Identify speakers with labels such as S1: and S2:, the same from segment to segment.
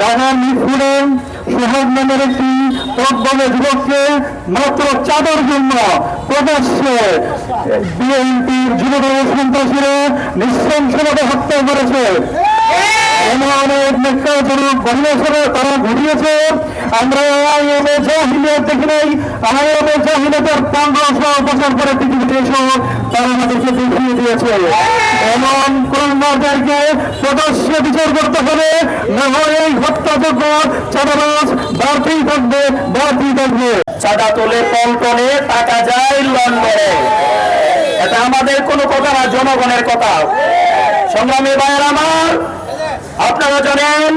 S1: ঢাকার মিরপুরে সোহাগ নামের একটি তদ্বলে যুবককে মাত্র চাঁদের জন্য প্রকাশ্যে বিএনপির যুবদল সন্ত্রাসীরা নিঃসংসভাবে হত্যা করেছে। ঘটনা তারা ঘটিয়েছে আমরা জাহিলিয়াত দেখি নাই। আইএমএ জাহিলিয়াতের পনেরোশো বছর পরে পৃথিবীতে এসেও তারা আমাদেরকে দিয়েছে। এমন কর্মদেরকে প্রদর্শে বিচার করতে হবে। না হয় এই হত্যাযোগ্য চাঁদাবাজ বাড়তেই থাকবে বাড়তেই থাকবে।
S2: চাঁদা তোলে পল্টনে টাকা যায় লন্ডনে এটা আমাদের কোনো কথা না, জনগণের কথা। সংগ্রামী ভাইয়ের আমার আপনারা জানেন,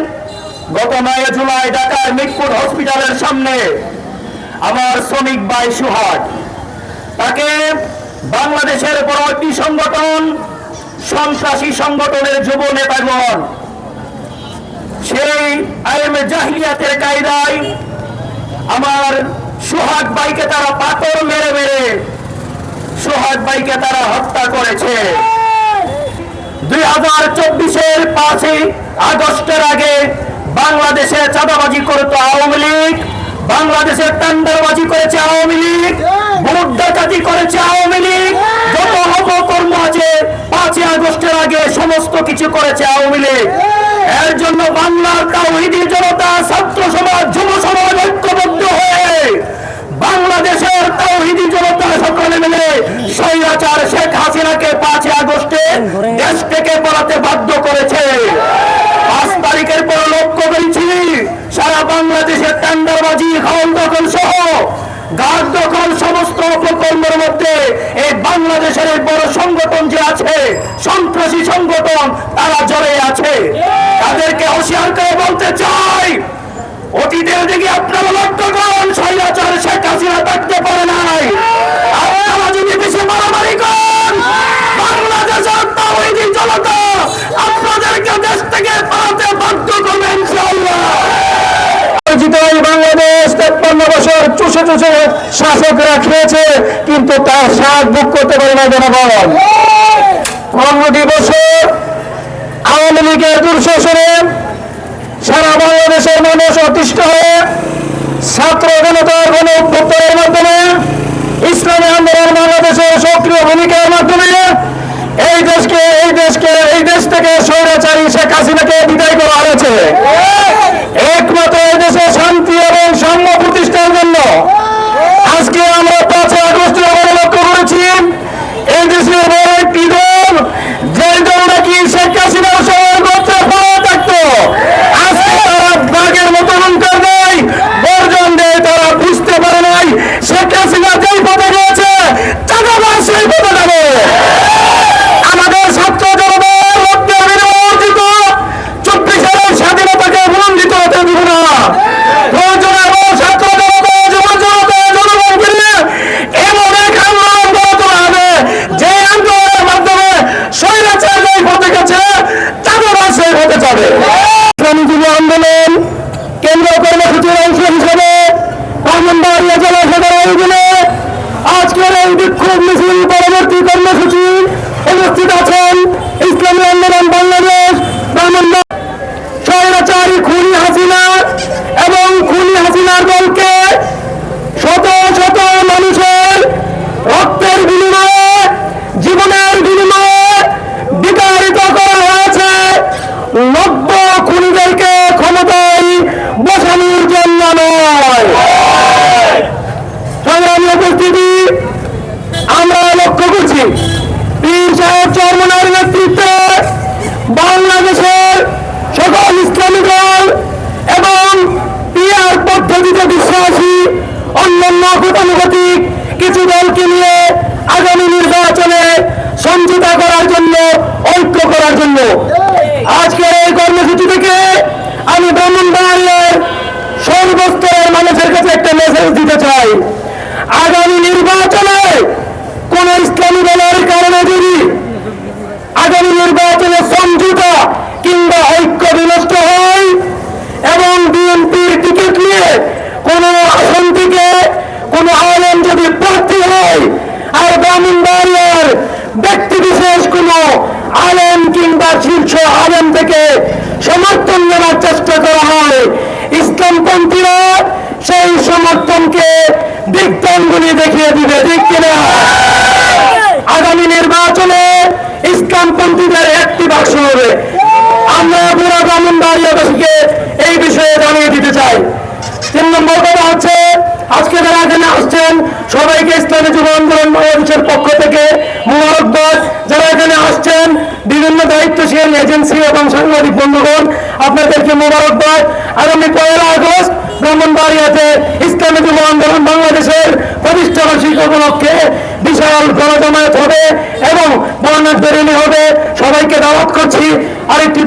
S2: গত নয় জুলাই ঢাকার মিটফুট হসপিটালের সামনে আমার শ্রমিক ভাই সুহাট তাকে বাংলাদেশের বড় একটি সংগঠন, সন্ত্রাসী সংগঠনের যুব নেতাগণ সেই আইএম জাহিলিয়াতের কায়দায় আমার সোহাগ ভাইকে তারা পাথর মেরে মেরে সোহাগ ভাইকে তারা হত্যা করেছে। দুই হাজার চব্বিশের পাঁচই আগস্টের আগে বাংলাদেশে চাঁদাবাজি করতো আওয়ামী লীগ, বাংলাদেশে টেন্ডারবাজি করেছে আওয়ামী লীগ, ভোট ডাকাতি করেছে আওয়ামী লীগ, যত অপকর্ম আছে, পাঁচই আগস্টের আগে সমস্ত কিছু করেছে আওয়ামী লীগ। এর জন্য বাংলার তাওহিদি জনতা, ছাত্র সমাজ, যুব সমাজ ঐক্যবদ্ধ হয়ে বাংলাদেশের তাওহিদি জনতা সকলে মিলে স্বৈরাচার শেখ হাসিনাকে পাঁচই আগস্টে দেশ থেকে পড়াতে বাধ্য করেছে পাঁচ তারিখের পর লক্ষ্য করেছি সারা টান্ডাবাজি খাওয়ান দখল সহ গাছ দখল সমস্ত অপকর্মের মধ্যে এই বাংলাদেশের বড় সংগঠন যে আছে, সন্ত্রাসী সংগঠন, তারা জড়ে আছে। তাদেরকে হুঁশিয়ার করে বলতে চাই, অতীতের দিকে আপনারা লক্ষ্য করুন, স্বৈরাচার শেখ হাসিনা থাকতে পারে নাই।
S1: বাংলাদেশ তেপ্পান্ন বছর চুষে চুষে শাসকরা খেয়েছে কিন্তু তার স্বাদ বুক করতে পারে না জনগণ। পনেরোটি বছর আওয়ামী লীগের দুঃশাসনে সারা বাংলাদেশের মানুষ অতিষ্ঠ হয়ে ছাত্র জনতার গণ অভ্যুত্থানের মাধ্যমে, ইসলামী আন্দোলন বাংলাদেশের সক্রিয় ভূমিকার মাধ্যমে এই দেশকে এই দেশকে, এই দেশ থেকে স্বৈরাচারী শেখ হাসিনাকে বিদায় করা হয়েছে একমাত্র এই দেশে শান্তি এবং সাম্য প্রতিষ্ঠার জন্য আজকে আমরা পাঁচই আগস্ট আমরা লক্ষ্য করেছি এই দেশের বড় একটি দল যে দল নাকি শেখ হাসিনার সময় গোত্রে পাওয়া থাকতো আজকে তারা বাঘের মতো হুঙ্কার দেয় বর্জন দেয় তারা বুঝতে পারে নাই শেখ হাসিনা যেই পথে গিয়েছে চাঁদাবাজ সেই পথে যাবে আমাদের ছাত্র জনতার রক্তের বিনিময়ে অর্জিত চব্বিশ সালের স্বাধীনতাকে বঞ্চিত হতে দিব না প্রয়োজনে এবং ছাত্র জনতা যুব জনতা জনগণকে নিয়ে এমন এক আন্দোলন গড়ে তোলা হবে যে আন্দোলনের মাধ্যমে স্বৈরাচার যেই পথে গেছে চাঁদাবাজ সেই পথে যাবে ইসলামী যুব আন্দোলন কেন্দ্র কর্মসূচির অংশ হিসেবে ব্রাহ্মণবাড়িয়া জেলা সদর আয়োজনে আজকের এই বিক্ষোভ মিছিল পরবর্তী কর্মসূচি উপস্থিত আছেন ইসলামী আন্দোলন বাংলাদেশ ব্রাহ্মণবাড়িয়া স্বৈরাচারী খুনি হাসিনা এবং খুনি হাসিনার দলকে শত শত মানুষের রক্তের বিনিময়ে জীবনের বিনিময়ে বিতাড়িত করা হয়েছে নব্য খুনিদেরকে ক্ষমতায় বসানোর জন্য নয় সংগ্রামী উপস্থিতি আমরা লক্ষ্য করছি পীর সাহেব চরমনার নেতৃত্বে বাংলাদেশের সকল ইসলামী দল এবং পিয়ার অন্যান্য গতানুগতিক কিছু দলকে নিয়ে আগামী নির্বাচনে করার জন্য, ঐক্য করার জন্য। আজকের এই কর্মসূচি থেকে আমি ব্রাহ্মণবাড়িয়ার সর্বস্তরের মানুষের কাছে একটা মেসেজ দিতে চাই। আগামী নির্বাচনে কোন ইসলামী দলের কারণে যদি আগামী নির্বাচনে সমঝোতা কিংবা ঐক্য বিনষ্ট হয় এবং বিএনপির টিকিট নিয়ে কোন আসন থেকে কোন আলেম যদি প্রার্থী হয় আর ব্রাহ্মণবাড়িয়ার ব্যক্তি বিশেষ কোন শীর্ষ আলেম থেকে সমর্থন নেওয়ার চেষ্টা করা হয়। ইসলামপন্থীরা সেই সমর্থনকে দিকটাঙ্গুলি দেখিয়ে দিবে, ঠিক কিনা? আগামী নির্বাচনে ইসলামপন্থীদের একটি বাক্স হবে। আমরা পুরো ব্রাহ্মণবাড়িয়াবাসীকে এই বিষয়ে জানিয়ে দিতে চাই। তিন নম্বর কথা হচ্ছে, আজকে যারা এখানে আসছেন, সবাইকে ইসলামী যুব আন্দোলন পক্ষ থেকে মোবারকবাদ। যারা এখানে আসছেন, বিভিন্ন দায়িত্বশীল এজেন্সি এবং সাংবাদিক বন্ধুগণ, আপনাদেরকে মোবারকবাদ আগামী পয়লা আগস্ট ব্রাহ্মণবাড়িয়াতে ইসলামী যুব আন্দোলন বাংলাদেশের প্রতিষ্ঠা বার্ষিকী উপলক্ষে বিশাল গণজমায়েত হবে এবং বর্ণাঢ্য র্যালি হবে। সবাইকে দাওয়াত করছি। আরেকটি